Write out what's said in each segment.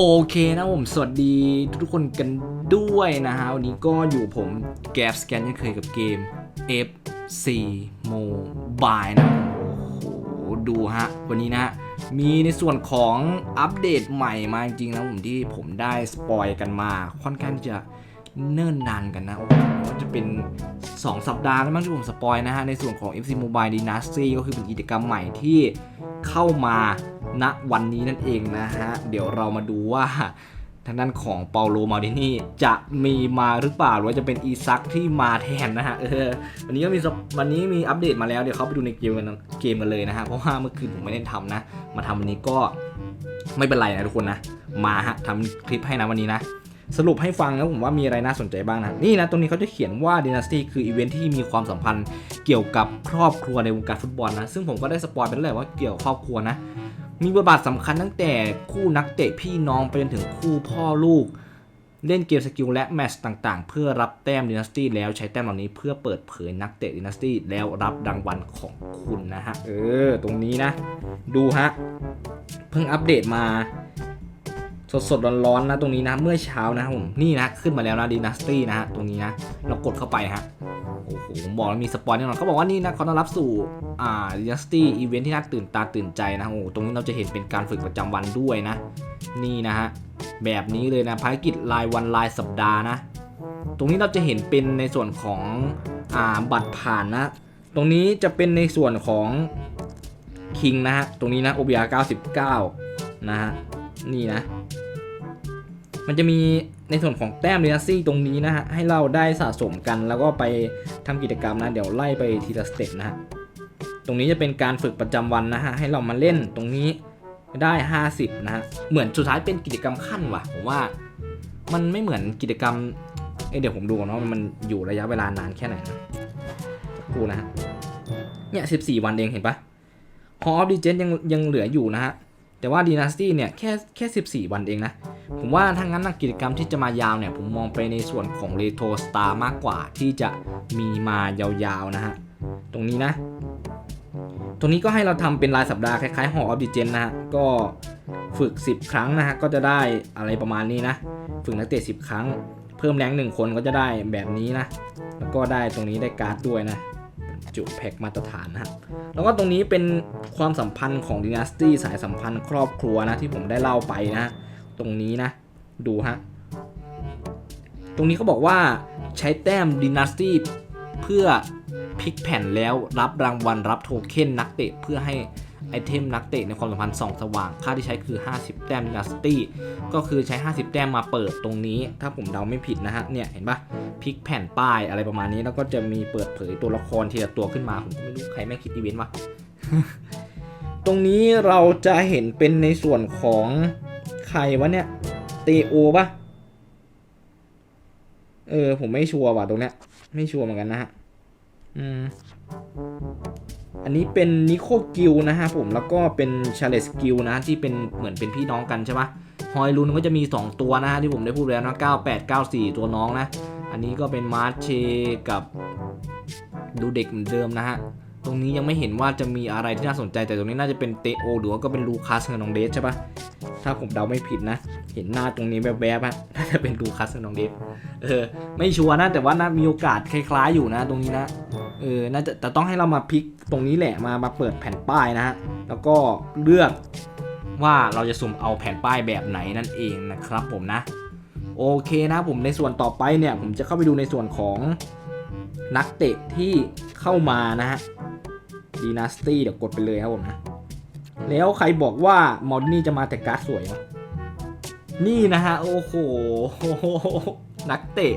โอเคนะผมสวัสดีทุกคนกันด้วยนะฮะ วันนี้ก็อยู่ผมแก p สแกนยังเคยกับเกม FC Mobile นะ โอ้โห ดูฮะ วันนี้นะ มีในส่วนของอัปเดตใหม่มาจริงๆนะผมที่ผมได้สปอยกันมา ค่อนข้างจะเนิ่นนานกันนะ โอ้โหจะเป็น 2 สัปดาห์แล้วมั้งที่ผมสปอยนะฮะ ในส่วนของ FC Mobile Dynasty ก็คือเป็นกิจกรรมใหม่ที่เข้ามา ณวันนี้นั่นเองนะฮะ เดี๋ยวเรามาดูว่าทางด้านของเปาโลมาดินี่จะมีมาหรือเปล่าหรือว่าจะเป็นอีซักที่มาแทนนะฮะเออวันนี้ก็มีวันนี้มีอัปเดตมาแล้วเดี๋ยวเขาไปดูในเกมกันเกมกันเลยนะฮะเพราะว่าเมื่อคืนผมไม่ได้ทำนะ มาทำวันนี้ก็ไม่เป็นไรนะทุกคนนะ มาฮะทำคลิปให้นะวันนี้นะสรุปให้ฟังนะผมว่ามีอะไรน่าสนใจบ้างนะนี่นะตรงนี้เขาจะเขียนว่า Dynasty คืออีเวนท์ที่มีความสัมพันธ์เกี่ยวกับครอบครัวในวงการฟุตบอลนะ ซึ่งผมก็ได้สปอยไปแล้วแหละว่าเกี่ยวกับครอบครัวนะ มีบทบาทสำคัญตั้งแต่คู่นักเตะพี่น้องไปจนถึงคู่พ่อลูก เล่นเกมสกิลและแมตช์ต่างๆ เพื่อรับแต้ม Dynasty แล้วใช้แต้มเหล่านี้เพื่อเปิดเผยนักเตะ Dynasty แล้วรับรางวัลของคุณนะฮะ เออ ตรงนี้นะ ดูฮะ เพิ่งอัปเดตมาสดสดๆร้อนๆนะตรงนี้นะเมื่อเช้านะผมนี่นะขึ้นมาแล้วนะดีนาสตี้นะฮะตรงนี้นะเรากดเข้าไปฮะ โอ้โหผมบอกแล้วมีสปอยแน่นอนเขาบอกว่านี่นะเขาต้อนรับสู่อ่าดีนาสตี้อีเวนท์ที่น่าตื่นตาตื่นใจนะโอ้โหตรงนี้เราจะเห็นเป็นการฝึกประจำวันด้วยนะ นี่นะฮะแบบนี้เลยนะภารกิจรายวันรายสัปดาห์นะ ตรงนี้เราจะเห็นเป็นในส่วนของอ่าบัตรผ่านนะ ตรงนี้จะเป็นในส่วนของคิงนะฮะตรงนี้นะ OBR 99นะฮะนี่นะ มันจะมี ในส่วนของแต้มเรนซี่ตรงนี้นะฮะให้เราได้สะสมกันแล้วก็ไปทำกิจกรรมนะเดี๋ยวไล่ไปทีละสเต็ปนะฮะตรงนี้จะเป็นการฝึกประจำวันนะฮะให้เรามาเล่นตรงนี้ได้ 50นะฮะเหมือนสุดท้ายเป็นกิจกรรมขั้นว่ะผมว่ามันไม่เหมือนกิจกรรมเอเดี๋ยวผมดูก่อนว่ามันอยู่ระยะเวลานานแค่ไหนนะกูนะฮะเนี่ย14วันเองเห็นปะ Hall of d e g e n ยังยังเหลืออยู่นะฮะแต่ว่า Dynasty เนี่ยแค่แค่14วันเองนะ ผมว่าถ้างั้นกิจกรรมที่จะมายาวเนี่ย ผมมองไปในส่วนของ Retro Star มากกว่าที่จะมีมายาวๆนะฮะ ตรงนี้นะ ตรงนี้ก็ให้เราทำเป็นรายสัปดาห์คล้ายๆ Hall of Legends นะฮะ ก็ฝึก 10 ครั้งนะฮะ ก็จะได้อะไรประมาณนี้นะ ฝึกนักเตะ 10 ครั้ง เพิ่มแรงหนึ่งคนก็จะได้แบบนี้นะ แล้วก็ได้ตรงนี้ได้การ์ดด้วยนะจุแพ็กมาตรฐานนะฮะแล้วก็ตรงนี้เป็นความสัมพันธ์ของ Dynasty สายสัมพันธ์ครอบครัวนะที่ผมได้เล่าไปนะ ตรงนี้นะ ดูฮะ ตรงนี้เขาบอกว่าใช้แต้ม Dynasty เพื่อพลิกแผ่นแล้วรับรางวัลรับโทเค็นนักเตะเพื่อให้ไอเทมนักเตะในความสัมพันธ์ส่องสว่าง ค่าที่ใช้คือ 50 แต้ม Dynasty ก็คือใช้ 50 แต้มมาเปิดตรงนี้ ถ้าผมเดาไม่ผิดนะฮะ เนี่ย เห็นปะพลิกแผ่นป้ายอะไรประมาณนี้ แล้วก็จะมีเปิดเผยตัวละครทีละตัวขึ้นมา ผมก็ไม่รู้ใครแม่คิดอีเวนต์วะตรงนี้เราจะเห็นเป็นในส่วนของ ใครวะเนี่ยเตโอปะเออ ผมไม่ชัวร์ว่ะตรงเนี้ย ไม่ชัวร์เหมือนกันนะฮะ อืม อันนี้เป็นนิโคกิลนะฮะผม แล้วก็เป็นชาเลสกิลนะที่เป็นเหมือนเป็นพี่น้องกันใช่ปะฮอยลุนก็จะมี 2 ตัวนะฮะที่ผมได้พูดแล้วนะ98 94 ตัวน้องนะ อันนี้ก็เป็นมาร์เชกับดูเด็กเหมือนเดิมนะฮะ รงนี้ยังไม่เห็นว่าจะมีอะไรที่น่าสนใจแต่ตรงนี้น่าจะเป็นเตโอหรือว่าก็เป็นลูคัสกับน้องเดชใช่ปะถ้าผมเดาไม่ผิดนะ เห็นหน้าตรงนี้แวบๆอะน่าจะเป็นลูคัสกับน้องเดชเออ ไม่ชัวร์นะแต่ว่าน่ามีโอกาสคล้ายๆอยู่นะ ตรงนี้นะเออน่าจะแต่ต้องให้เรามาพลิกตรงนี้แหละมามาเปิดแผ่นป้ายนะฮะแล้วก็เลือกว่าเราจะสุ่มเอาแผ่นป้ายแบบไหนนั่นเองนะครับผมนะ โอเคนะผมในส่วนต่อไปเนี่ย ผมจะเข้าไปดูในส่วนของนักเตะที่เข้ามานะฮะ ดีนาสตี้เดี๋ยวกดไปเลยครับผมนะ แล้วใครบอกว่ามอดนี่จะมาแต่การ์ดสวยนี่นะฮะ โอ้โห นักเตะ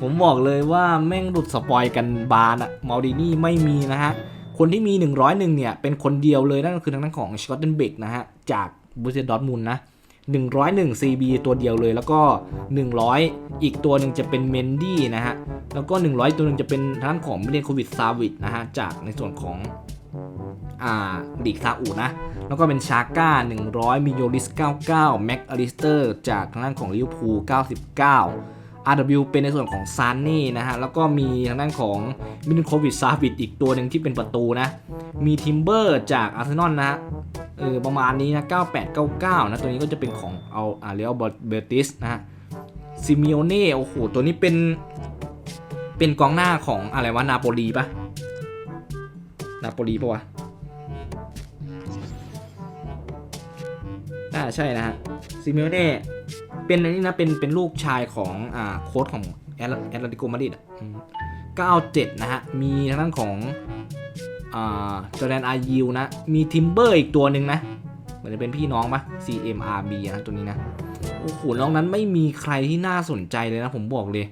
ผมบอกเลยว่าแม่งหลุดสปอยกันบานอะมอดินี่ไม่มีนะฮะ คนที่มี 101 เนี่ย เป็นคนเดียวเลยนั่นก็คือทางด้านของสกอตเทนเบกนะฮะ จากบูเซดอร์ทมุนนะ 101 CB ตัวเดียวเลยแล้วก็ 100 อีกตัวหนึ่งจะเป็นเมนดี้นะฮะ แล้วก็ 100 ตัวหนึ่งจะเป็นทางด้านของมิเลนโควิดซาวิดนะฮะ จากในส่วนของอ่าลีกซาอุนะ แล้วก็เป็นชาก้า 100 มิโยลิส 99 แม็กอลิสเตอร์ จากทางด้านของลิเวอร์พูล99 RW เป็นในส่วนของซานนี่นะฮะ แล้วก็มีทางด้านของมินโควิดซาวิดอีกตัวหนึ่งที่เป็นประตูนะ มีทิมเบอร์จากอาร์เซนอลนะฮะ เออประมาณนี้นะ9899 นะ ตัวนี้ก็จะเป็นของเอาอาเรียลเบอร์ติสนะฮะซิมิโอเน่โอ้โห ตัวนี้เป็น เป็นกองหน้าของอะไรวะ นาโปลีปะนาโปลีปะวะน่าใช่นะฮะซิมิโอเน่เป็นอันนี้นะ เป็น เป็นลูกชายของอ่าโค้ชของแอตแอตเลติโกมาดริดอะ97 นะฮะ มีทางด้านของ จอแดนอายิวนะ มีทิมเบอร์อีกตัวหนึ่งนะ เหมือนจะเป็นพี่น้องปะ CMRB นะตัวนี้นะ โอ้โหน้องนั้นไม่มีใครที่น่าสนใจเลยนะ ผมบอกเลย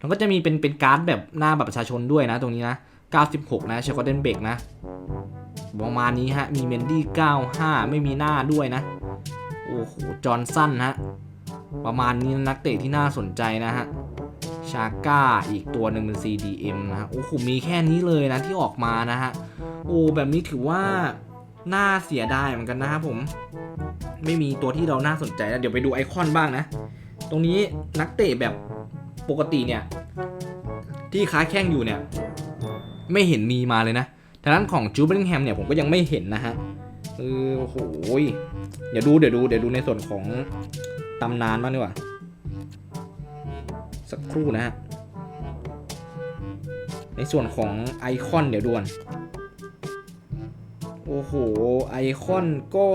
มันก็จะมีเป็นเป็นการ์ดแบบหน้าบัตรประชาชนด้วยนะตรงนี้นะ 96 นะเชคอเดนเบกนะประมาณนี้ฮะ มีเมนดี้ 95 ไม่มีหน้าด้วยนะ โอ้โห จอห์นสันฮะ ประมาณนี้นักเตะที่น่าสนใจนะฮะ ชาก้าอีกตัวหนึ่งเป็น CDM นะ โอ้โห มีแค่นี้เลยนะที่ออกมานะฮะ โอ้แบบนี้ถือว่าน่าเสียดายเหมือนกันนะครับผม ไม่มีตัวที่เราน่าสนใจแล้วเดี๋ยวไปดูไอคอนบ้างนะ ตรงนี้นักเตะแบบปกติเนี่ย ที่ค้าแข่งอยู่เนี่ย ไม่เห็นมีมาเลยนะแต่ด้านของจูเบลิงแฮมเนี่ยผมก็ยังไม่เห็นนะฮะเออโอ้โหยเดี๋ยวดูเดี๋ยวดูเดี๋ยวดูในส่วนของตำนานบ้างดีกว่า สักครู่นะฮะในส่วนของไอคอนเดี๋ยวด่วน โอ้โห ไอคอนก็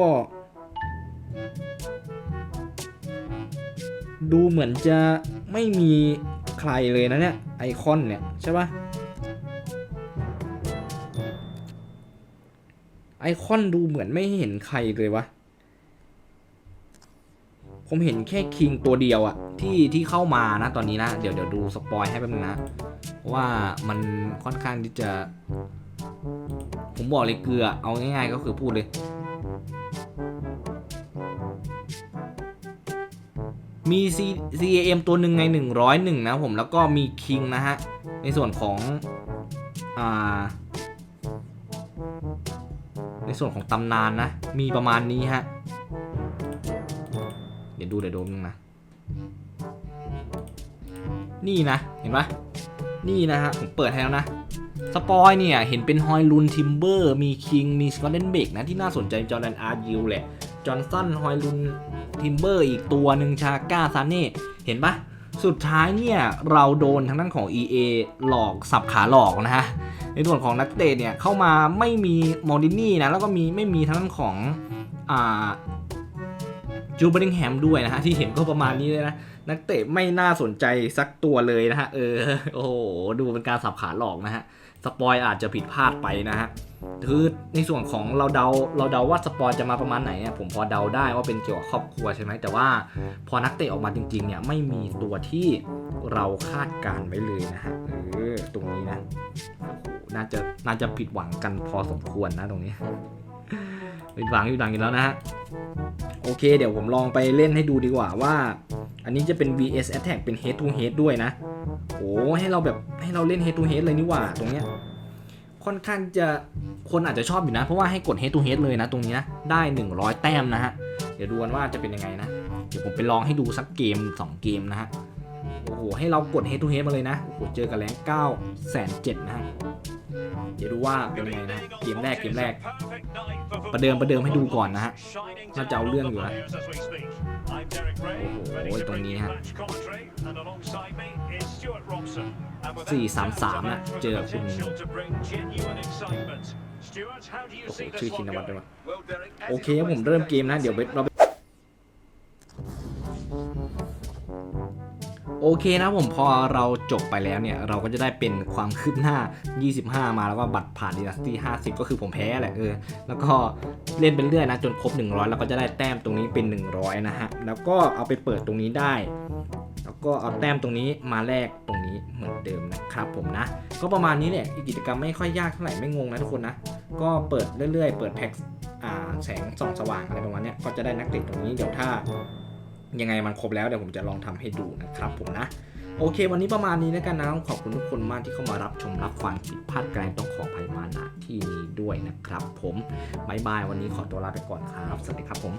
ดูเหมือนจะไม่มีใครเลยนะเนี่ย ไอคอนเนี่ย ใช่ปะไอคอนดูเหมือนไม่เห็นใครเลยวะ ผมเห็นแค่คิงตัวเดียวอะที่ที่เข้ามานะตอนนี้นะ เดี๋ยวเดี๋ยวดูสปอยให้แป๊บนึงนะเพราะว่ามันค่อนข้างที่จะ ผมบอกเลยเกลือเอาง่ายๆก็คือพูดเลย มี CAM ตัวหนึ่งใน 101 นะผมแล้วก็มีคิงนะฮะ ในส่วนของ อ่า ในส่วนของตำนานนะ มีประมาณนี้ฮะ เดี๋ยวดูเดี๋ยวดูนึงนะ นี่นะ เห็นปะนี่นะฮะ ผมเปิดให้แล้วนะ สปอยเนี่ย เห็นเป็นฮอยลุนทิมเบอร์ มีคิง มีสกอตเดนเบกนะ ที่น่าสนใจจอร์แดนอาร์ยิวแหละ จอห์นสันฮอยลุนทิมเบอร์อีกตัวหนึ่งชาก้าซาเน่ เห็นปะสุดท้ายเนี่ย เราโดนทางด้านของ EA หลอกสับขาหลอกนะฮะ ในส่วนของนักเตะเนี่ย เข้ามาไม่มีมอร์ดินี่นะ แล้วก็มีไม่มีทางด้านของอ่าจูเบริงแฮมด้วยนะฮะ ที่เห็นก็ประมาณนี้เลยนะ นักเตะไม่น่าสนใจสักตัวเลยนะฮะ เออ โอ้โห ดูเป็นการสับขาหลอกนะฮะ สปอยอาจจะผิดพลาดไปนะฮะคือในส่วนของเราเดาเราเดาว่าสปอยจะมาประมาณไหนเนี่ยผมพอเดาได้ว่าเป็นเกี่ยวกับครอบครัวใช่ไหมแต่ว่าพอนักเตะออกมาจริงๆเนี่ยไม่มีตัวที่เราคาดการไว้เลยนะฮะเออตรงนี้นะน่าจะน่าจะผิดหวังกันพอสมควรนะตรงนี้ผิดหวังผิดหวังอยู่แล้วนะฮะโอเค เดี๋ยวผมลองไปเล่นให้ดูดีกว่าว่า อันนี้จะเป็น vs attack เป็น head to head ด้วยนะโอ้ให้เราแบบให้เราเล่น head to head เลยนี่หว่าตรงเนี้ยค่อนข้างจะคนอาจจะชอบอยู่นะ เพราะว่าให้กด head to head เลยนะตรงนี้นะได้ 100 แต้มนะฮะเดี๋ยวดูกันว่าจะเป็นยังไงนะ เดี๋ยวผมไปลองให้ดูสักเกม 2 เกมนะฮะโอ้โหให้เรากด head to head มาเลยนะโอ้โหเจอกับแรง9แสนเจ็ดนะฮะเดี๋ยวดูว่าเป็นยังไงนะเกมแรกเกมแรก ประเดิมประเดิมให้ดูก่อนนะฮะน่าจะเอาเรื่องอยู่นะโอ้โหตรงนี้ฮะสี่สามสามนะเจอคุณโอ้โหชื่อชินวัตรด้วยวะโอเคผมเริ่มเกมนะ เดี๋ยวเรา เคนะผมพอเราจบไปแล้วเนี่ย เราก็จะได้เป็นความคืบหน้า 25 มาแล้วก็บัตรผ่านดีนัสตี้50 ก็คือผมแพ้แหละเออแล้วก็เล่นไปเรื่อยนะจนครบ 100 แล้วก็จะได้แต้มตรงนี้เป็น 100 นะฮะ แล้วก็เอาไปเปิดตรงนี้ได้ แล้วก็เอาแต้มตรงนี้มาแลกตรงนี้เหมือนเดิมนะครับผมนะ ก็ประมาณนี้แหละกิจกรรมไม่ค่อยยากเท่าไหร่ไม่งงนะทุกคนนะก็เปิดเรื่อยๆ เปิดแพ็กแสงส่องสว่างอะไรประมาณนี้ก็จะได้นักเตะตรงนี้เดี๋ยวถ้า ยังไงมันครบแล้วเดี๋ยวผมจะลองทำให้ดูนะครับผมนะ โอเค วันนี้ประมาณนี้แล้วกันนะต้องขอบคุณทุกคนมากที่เข้ามารับชมรับฟังผิดพลาดกลางต้องขออภัยมาณที่นี้ด้วยนะครับ ผมบายบายวันนี้ขอตัวลาไปก่อนครับ สวัสดีครับผม